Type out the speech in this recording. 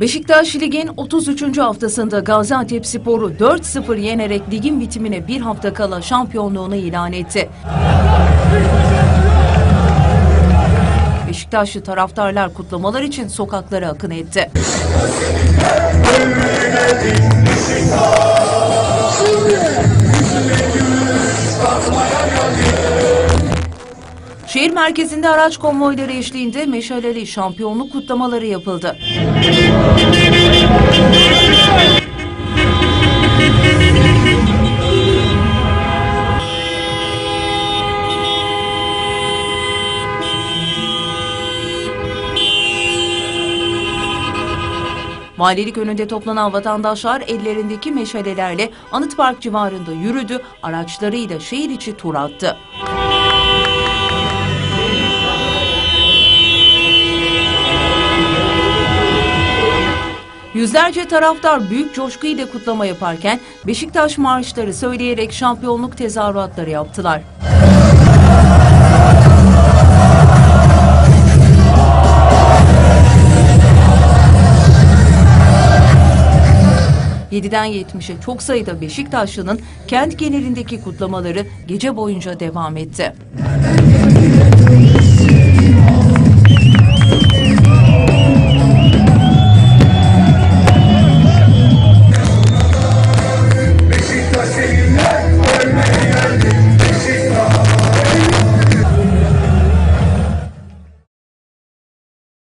Beşiktaş Lig'in 33. haftasında Gaziantep Spor'u 4-0 yenerek ligin bitimine bir hafta kala şampiyonluğunu ilan etti. Beşiktaşlı taraftarlar kutlamalar için sokaklara akın etti. Şehir merkezinde araç konvoyları eşliğinde meşaleli şampiyonluk kutlamaları yapıldı. Valilik önünde toplanan vatandaşlar ellerindeki meşalelerle Anıt Park civarında yürüdü, araçlarıyla şehir içi tur attı. Yüzlerce taraftar büyük coşkuyla kutlama yaparken Beşiktaş marşları söyleyerek şampiyonluk tezahüratları yaptılar. ...7'den 70'e çok sayıda Beşiktaşlı'nın kent genelindeki kutlamaları gece boyunca devam etti.